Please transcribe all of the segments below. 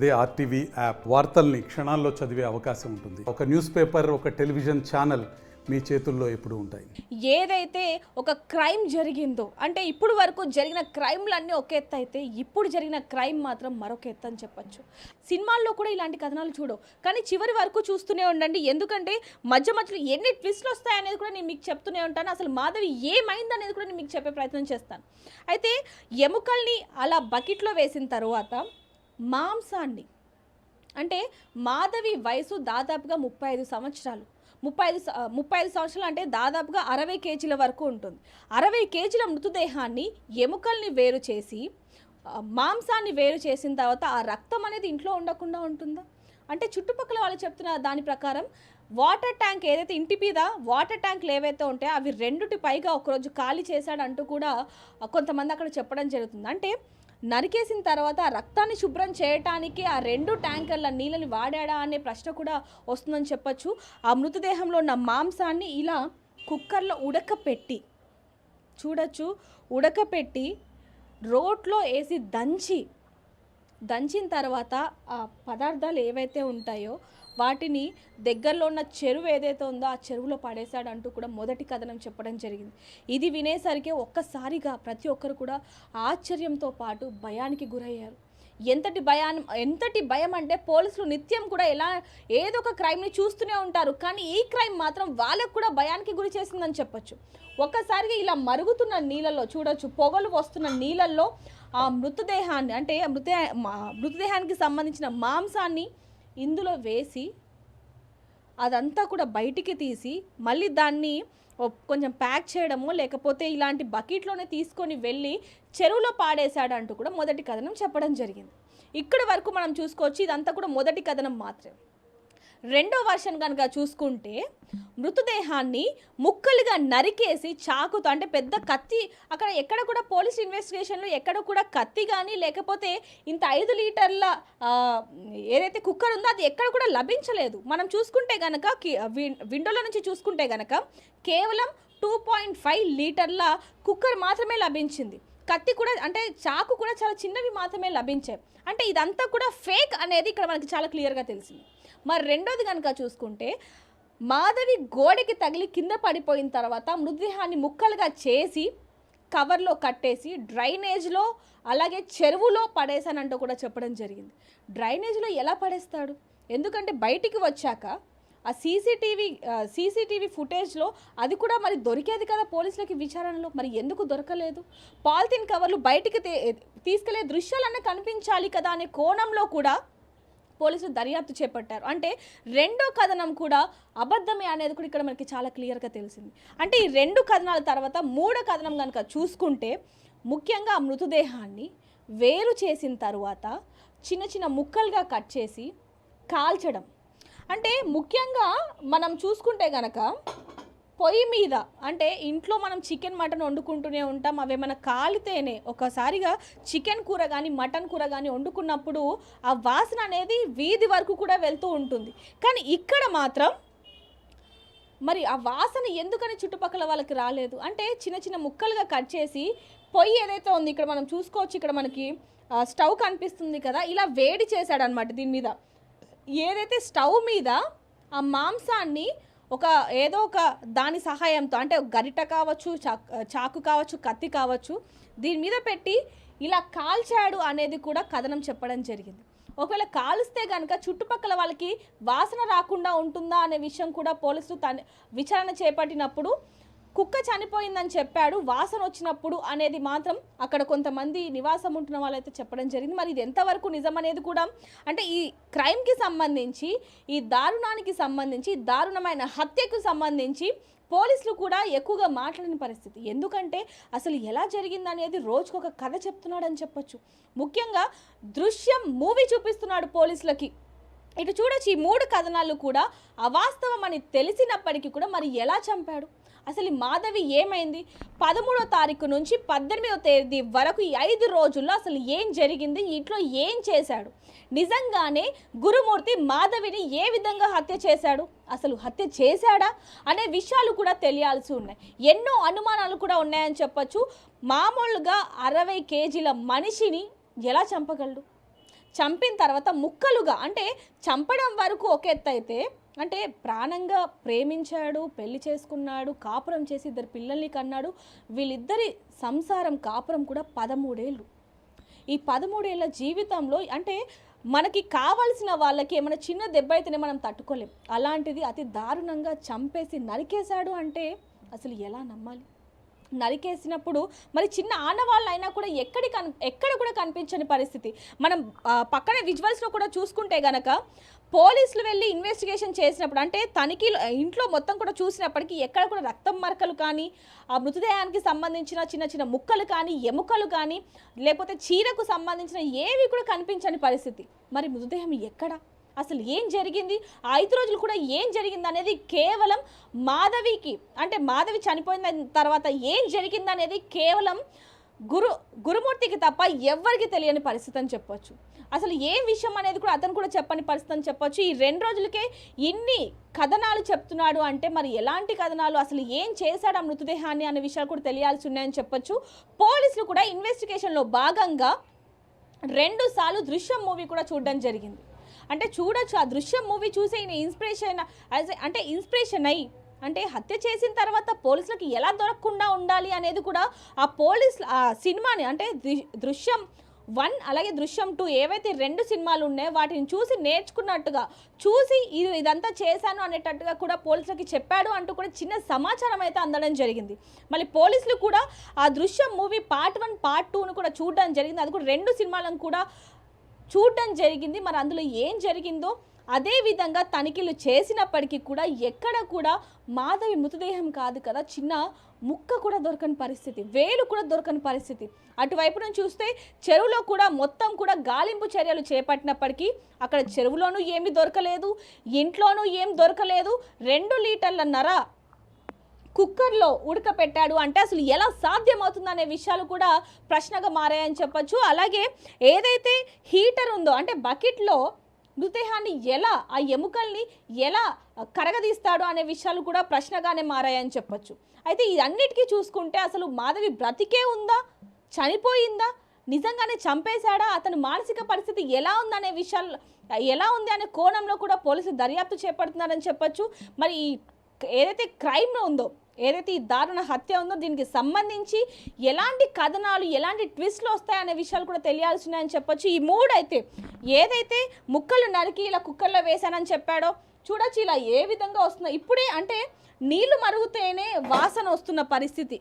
అదే RTV app వార్తల్ని క్షణాల్లో చదివే అవకాశం ఉంటుంది. ఒక న్యూస్ పేపర్ ఒక టెలివిజన్ ఛానల్ మీ చేతుల్లో ఎప్పుడు ఉంటాయి. ఏదైతే ఒక క్రైమ్ జరిగిందో అంటే ఇప్పుడు వరకు జరిగిన క్రైమ్లన్నీ ఒక ఎత్తు అయితే ఇప్పుడు జరిగిన క్రైమ్ మాత్రం మరొక ఎత్తు అని చెప్పొచ్చు. సినిమాల్లో కూడా ఇలాంటి కథనాలు చూడవు. కానీ చివరి వరకు చూస్తూనే ఉండండి. ఎందుకంటే మధ్య మధ్యలో ఎన్ని ట్విస్ట్లు వస్తాయనేది కూడా నేను మీకు చెప్తూనే ఉంటాను. అసలు మాధవి ఏమైంది అనేది కూడా నేను మీకు చెప్పే ప్రయత్నం చేస్తాను. అయితే ఎముకల్ని అలా బకెట్లో వేసిన తర్వాత మాంసాన్ని. అంటే మాధవి వయసు దాదాపుగా ముప్పై ఐదు సంవత్సరాలు. ముప్పై ఐదు ముప్పై ఐదు సంవత్సరాలు అంటే దాదాపుగా అరవై కేజీల వరకు ఉంటుంది. అరవై కేజీల మృతదేహాన్ని ఎముకల్ని వేరు చేసి మాంసాన్ని వేరు చేసిన తర్వాత ఆ రక్తం అనేది ఇంట్లో ఉండకుండా ఉంటుందా? అంటే చుట్టుపక్కల వాళ్ళు చెప్తున్న దాని ప్రకారం వాటర్ ట్యాంక్ ఏదైతే ఇంటి మీద వాటర్ ట్యాంక్లు ఏవైతే ఉంటాయో అవి రెండుటి పైగా ఒకరోజు ఖాళీ చేశాడంటూ కూడా కొంతమంది అక్కడ చెప్పడం జరుగుతుంది. అంటే నరికేసిన తర్వాత ఆ రక్తాన్ని శుభ్రం చేయటానికి ఆ రెండు ట్యాంకర్ల నీళ్ళని వాడాడా అనే ప్రశ్న కూడా వస్తుందని చెప్పచ్చు. ఆ మృతదేహంలో ఉన్న మాంసాన్ని ఇలా కుక్కర్లో ఉడకపెట్టి చూడొచ్చు ఉడకపెట్టి రోట్లో వేసి దంచి దంచిన తర్వాత ఆ పదార్థాలు ఏవైతే ఉంటాయో వాటిని దగ్గరలో ఉన్న చెరువు ఏదైతే ఉందో ఆ చెరువులో పడేశాడంటూ కూడా మొదటి కథనం చెప్పడం జరిగింది. ఇది వినేసరికి ఒక్కసారిగా ప్రతి ఒక్కరు కూడా ఆశ్చర్యంతో పాటు భయానికి గురయ్యారు. ఎంతటి భయాన్ని ఎంతటి భయం అంటే పోలీసులు నిత్యం కూడా ఎలా ఏదో ఒక క్రైమ్ని చూస్తూనే ఉంటారు. కానీ ఈ క్రైమ్ మాత్రం వాళ్ళకు కూడా భయానికి గురి చేసిందని చెప్పొచ్చు. ఒక్కసారిగా ఇలా మరుగుతున్న నీళ్ళల్లో చూడొచ్చు పొగలు వస్తున్న నీళ్ళల్లో ఆ మృతదేహాన్ని అంటే మృత మా- మృతదేహానికి సంబంధించిన మాంసాన్ని ఇందులో వేసి అదంతా కూడా బయటికి తీసి మళ్ళీ దాన్ని కొంచెం ప్యాక్ చేయడము లేకపోతే ఇలాంటి బకెట్లోనే తీసుకొని వెళ్ళి చెరువులో పాడేశాడంటూ కూడా మొదటి కథనం చెప్పడం జరిగింది. ఇక్కడి వరకు మనం చూసుకోవచ్చు ఇదంతా కూడా మొదటి కథనం మాత్రమే. రెండో వర్షన్ కనుక చూసుకుంటే మృతదేహాన్ని ముక్కలుగా నరికేసి చాకుతో అంటే పెద్ద కత్తి అక్కడ ఎక్కడ కూడా పోలీస్ ఇన్వెస్టిగేషన్లో ఎక్కడ కూడా కత్తి కానీ లేకపోతే ఇంత ఐదు లీటర్ల ఏదైతే కుక్కర్ ఉందో అది ఎక్కడ కూడా లభించలేదు. మనం చూసుకుంటే కనుక విన్- విండోలో నుంచి చూసుకుంటే కనుక కేవలం టూ పాయింట్ ఫైవ్ లీటర్ల కుక్కర్ మాత్రమే లభించింది. కత్తి కూడా అంటే చాకు కూడా చాలా చిన్నవి మాత్రమే లభించాయి అంటే ఇదంతా కూడా ఫేక్ అనేది ఇక్కడ మనకి చాలా క్లియర్గా తెలిసింది. మరి రెండోది కనుక చూసుకుంటే మాధవి గోడకి తగిలి కింద పడిపోయిన తర్వాత మృతదేహాన్ని ముక్కలుగా చేసి కవర్లో కట్టేసి డ్రైనేజ్లో అలాగే చెరువులో పడేసానంటూ కూడా చెప్పడం జరిగింది. డ్రైనేజ్లో ఎలా పడేస్తాడు? ఎందుకంటే బయటికి వచ్చాక ఆ సీసీటీవీ సీసీటీవీ ఫుటేజ్లో అది కూడా మరి దొరికేది కదా పోలీసులకి విచారణలో. మరి ఎందుకు దొరకలేదు? పాలిథిన్ కవర్లు బయటికి తీసుకెళ్ళే దృశ్యాలన్నీ కనిపించాలి కదా అనే కోణంలో కూడా పోలీసులు దర్యాప్తు చేపట్టారు. అంటే రెండో కథనం కూడా అబద్ధమే అనేది కూడా ఇక్కడ మనకి చాలా క్లియర్గా తెలిసింది. అంటే ఈ రెండు కథనాల తర్వాత మూడో కథనం కనుక చూసుకుంటే ముఖ్యంగా ఆ మృతదేహాన్ని వేరు చేసిన తర్వాత చిన్న చిన్న ముక్కలుగా కట్ చేసి కాల్చడం. అంటే ముఖ్యంగా మనం చూసుకుంటే గనక పొయ్యి మీద అంటే ఇంట్లో మనం చికెన్ మటన్ వండుకుంటూనే ఉంటాం. అవి ఏమైనా కాలితేనే ఒకసారిగా చికెన్ కూర కానీ మటన్ కూర కానీ వండుకున్నప్పుడు ఆ వాసన అనేది వీధి వరకు కూడా వెళ్తూ ఉంటుంది. కానీ ఇక్కడ మాత్రం మరి ఆ వాసన ఎందుకని చుట్టుపక్కల వాళ్ళకి రాలేదు? అంటే చిన్న చిన్న ముక్కలుగా కట్ చేసి పొయ్యి ఏదైతే ఉంది ఇక్కడ మనం చూసుకోవచ్చు ఇక్కడ మనకి స్టవ్ కనిపిస్తుంది కదా ఇలా వేడి చేశాడనమాట దీని మీద. ఏదైతే స్టవ్ మీద ఆ మాంసాన్ని ఒక ఏదో ఒక దాని సహాయంతో అంటే గరిట కావచ్చు చాక్- చాకు కావచ్చు కత్తి కావచ్చు దీని మీద పెట్టి ఇలా కాల్చాడు అనేది కూడా కథనం చెప్పడం జరిగింది. ఒకవేళ కాలుస్తే కనుక చుట్టుపక్కల వాళ్ళకి వాసన రాకుండా ఉంటుందా అనే విషయం కూడా పోలీసులు తన విచారణ చేపట్టినప్పుడు కుక్క చనిపోయిందని చెప్పాడు వాసన వచ్చినప్పుడు అనేది మాత్రం అక్కడ కొంతమంది నివాసం ఉంటున్న వాళ్ళైతే చెప్పడం జరిగింది. మరి ఇది ఎంతవరకు నిజం అనేది కూడా అంటే ఈ క్రైమ్కి సంబంధించి ఈ దారుణానికి సంబంధించి దారుణమైన హత్యకు సంబంధించి పోలీసులు కూడా ఎక్కువగా మాట్లాడిన పరిస్థితి. ఎందుకంటే అసలు ఎలా జరిగిందనేది రోజుకొక రోజుకు ఒక కథ చెప్తున్నాడని చెప్పొచ్చు. ముఖ్యంగా దృశ్యం మూవీ చూపిస్తున్నాడు పోలీసులకి. ఇటు చూడొచ్చు ఈ మూడు కథనాలు కూడా అవాస్తవం అని తెలిసినప్పటికీ కూడా మరి ఎలా చంపాడు? అసలు మాధవి ఏమైంది? పదమూడో తారీఖు నుంచి పద్దెనిమిదో తేదీ వరకు ఈ ఐదు రోజుల్లో అసలు ఏం జరిగింది? ఇంట్లో ఏం చేశాడు? నిజంగానే గురుమూర్తి మాధవిని ఏ విధంగా హత్య చేశాడు? అసలు హత్య చేశాడా? అనే విషయాలు కూడా తెలియాల్సి ఉన్నాయి. ఎన్నో అనుమానాలు కూడా ఉన్నాయని చెప్పొచ్చు. మామూలుగా అరవై కేజీల మనిషిని ఎలా చంపగలడు? చంపిన తర్వాత ముక్కలుగా అంటే చంపడం వరకు ఒక ఎత్తు అయితే అంటే ప్రాణంగా ప్రేమించాడు పెళ్ళి చేసుకున్నాడు కాపురం చేసి ఇద్దరు పిల్లల్ని కన్నాడు. వీళ్ళిద్దరి సంసారం కాపురం కూడా పదమూడేళ్ళు. ఈ పదమూడేళ్ళ జీవితంలో అంటే మనకి కావాల్సిన వాళ్ళకి ఏమైనా చిన్న దెబ్బ అయితేనే మనం తట్టుకోలేం. అలాంటిది అతి దారుణంగా చంపేసి నరికేశాడు అంటే అసలు ఎలా నమ్మాలి? నరికేసినప్పుడు మరి చిన్న ఆనవాళ్ళు అయినా కూడా ఎక్కడి కన్ ఎక్కడ కూడా కనిపించని పరిస్థితి. మనం పక్కన విజువల్స్లో కూడా చూసుకుంటే గనక పోలీసులు వెళ్ళి ఇన్వెస్టిగేషన్ చేసినప్పుడు అంటే తనిఖీలు ఇంట్లో మొత్తం కూడా చూసినప్పటికీ ఎక్కడ కూడా రక్తం మరకలు కానీ ఆ మృతదేహానికి సంబంధించిన చిన్న చిన్న ముక్కలు కానీ ఎముకలు కానీ లేకపోతే చీరకు సంబంధించిన ఏవి కూడా కనిపించని పరిస్థితి. మరి మృతదేహం ఎక్కడ? అసలు ఏం జరిగింది? ఐదు రోజులు కూడా ఏం జరిగింది అనేది కేవలం మాధవికి అంటే మాధవి చనిపోయిన తర్వాత ఏం జరిగింది అనేది కేవలం గురు గురుమూర్తికి తప్ప ఎవ్వరికి తెలియని పరిస్థితి అని చెప్పొచ్చు. అసలు ఏం విషయం అనేది కూడా అతను కూడా చెప్పని పరిస్థితి అని చెప్పొచ్చు. ఈ రెండు రోజులకే ఇన్ని కథనాలు చెప్తున్నాడు అంటే మరి ఎలాంటి కథనాలు? అసలు ఏం చేశాడు ఆ మృతదేహాన్ని అనే విషయాలు కూడా తెలియాల్సి ఉన్నాయని చెప్పొచ్చు. పోలీసులు కూడా ఇన్వెస్టిగేషన్లో భాగంగా రెండు సార్లు దృశ్యం మూవీ కూడా చూడడం జరిగింది. అంటే చూడొచ్చు ఆ దృశ్యం మూవీ చూసి ఈయన ఇన్స్పిరేషన్ అంటే ఇన్స్పిరేషన్ అయ్యి అంటే హత్య చేసిన తర్వాత పోలీసులకు ఎలా దొరకకుండా ఉండాలి అనేది కూడా ఆ పోలీస్ ఆ సినిమాని అంటే దృశ్యం వన్ అలాగే దృశ్యం టూ ఏవైతే రెండు సినిమాలు ఉన్నాయో వాటిని చూసి నేర్చుకున్నట్టుగా చూసి ఇది ఇదంతా చేశాను అనేటట్టుగా కూడా పోలీసులకి చెప్పాడు అంటూ కూడా చిన్న సమాచారం అయితే అందడం జరిగింది. మళ్ళీ పోలీసులు కూడా ఆ Drishyam movie part one part టూను కూడా చూడడం జరిగింది. అది కూడా రెండు సినిమాలను కూడా చూడటం జరిగింది. మరి అందులో ఏం జరిగిందో అదేవిధంగా తనిఖీలు చేసినప్పటికీ కూడా ఎక్కడ కూడా మాధవి మృతదేహం కాదు కదా. చిన్న ముక్క కూడా దొరకని పరిస్థితి వేలు కూడా దొరకని పరిస్థితి. అటువైపు నుంచి చూస్తే చెరువులో కూడా మొత్తం కూడా గాలింపు చర్యలు చేపట్టినప్పటికీ అక్కడ చెరువులోనూ ఏమీ దొరకలేదు ఇంట్లోనూ ఏం దొరకలేదు. రెండు లీటర్ల నర కుక్కర్లో ఉడకపెట్టాడు అంటే అసలు ఎలా సాధ్యమవుతుంది అనే విషయాలు కూడా ప్రశ్నగా మారాయని చెప్పచ్చు. అలాగే ఏదైతే హీటర్ ఉందో అంటే బకెట్లో మృతదేహాన్ని ఎలా ఆ ఎముకల్ని ఎలా కరగదీస్తాడు అనే విషయాలు కూడా ప్రశ్నగానే మారాయని చెప్పొచ్చు. అయితే ఇదన్నిటికీ చూసుకుంటే అసలు మాధవి బ్రతికే ఉందా చనిపోయిందా నిజంగానే చంపేశాడా అతని మానసిక పరిస్థితి ఎలా ఉందనే విషయాలు ఎలా ఉంది అనే కోణంలో కూడా పోలీసులు దర్యాప్తు చేపడుతున్నారని చెప్పొచ్చు. మరి ఈ ఏదైతే క్రైమ్ ఉందో ఏదైతే ఈ దారుణ హత్య ఉందో దీనికి సంబంధించి ఎలాంటి కథనాలు ఎలాంటి ట్విస్ట్లు వస్తాయనే విషయాలు కూడా తెలియాల్సినాయని చెప్పొచ్చు. ఈ మూడైతే ఏదైతే ముక్కలు నరికి ఇలా కుక్కర్లో వేశానని చెప్పాడో చూడొచ్చు ఇలా ఏ విధంగా వస్తుందో ఇప్పుడే అంటే నీళ్ళు మరుగుతేనే వాసన వస్తున్న పరిస్థితి.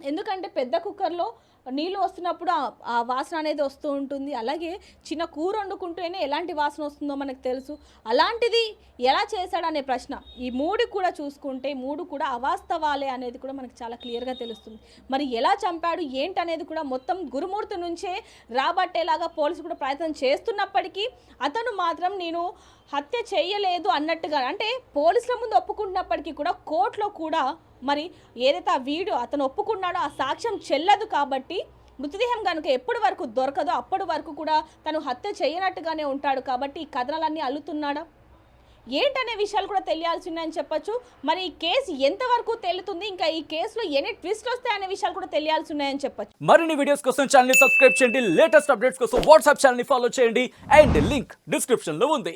ఎందుకంటే పెద్ద కుక్కర్లో నీళ్ళు వస్తున్నప్పుడు ఆ- వాసన అనేది వస్తూ ఉంటుంది. అలాగే చిన్న కూర వండుకుంటేనే ఎలాంటి వాసన వస్తుందో మనకు తెలుసు. అలాంటిది ఎలా చేశాడనే ప్రశ్న ఈ మూడు కూడా చూసుకుంటే మూడు కూడా అవాస్తవాలే అనేది కూడా మనకు చాలా క్లియర్గా తెలుస్తుంది. మరి ఎలా చంపాడు ఏంటనేది కూడా మొత్తం గురుమూర్తి నుంచే రాబట్టేలాగా పోలీసు కూడా ప్రయత్నం చేస్తున్నప్పటికీ అతను మాత్రం నేను హత్య చేయలేదు అన్నట్టుగా అంటే పోలీసుల ముందు ఒప్పుకుంటున్నప్పటికీ కూడా కోర్టులో కూడా మరి ఏదైతే ఆ వీడియో అతను ఒప్పుకున్నాడో ఆ సాక్ష్యం చెల్లదు కాబట్టి మృతదేహం కనుక ఎప్పటి వరకు దొరకదో అప్పటి వరకు కూడా తను హత్య చేయనట్టుగానే ఉంటాడు కాబట్టి ఈ కథనాలన్నీ అల్లుతున్నాడా? ఏంటనే విషయాలు కూడా తెలియాల్సి ఉన్నాయని చెప్పొచ్చు. మరి ఈ కేసు ఎంతవరకు తేలుతుంది? ఇంకా ఈ కేసులో ఎన్ని ట్విస్ట్ వస్తాయనే విషయాలు కూడా తెలియాల్సి ఉన్నాయని చెప్పొచ్చు. మరిన్ని వీడియోస్ కోసం ఛానల్ సబ్స్క్రైబ్ చేయండి. లేటెస్ట్ అప్డేట్స్ కోసం వాట్సాప్ ఛానల్ ఫాలో చేయండి. అండ్ లింక్ డిస్క్రిప్షన్లో ఉంది.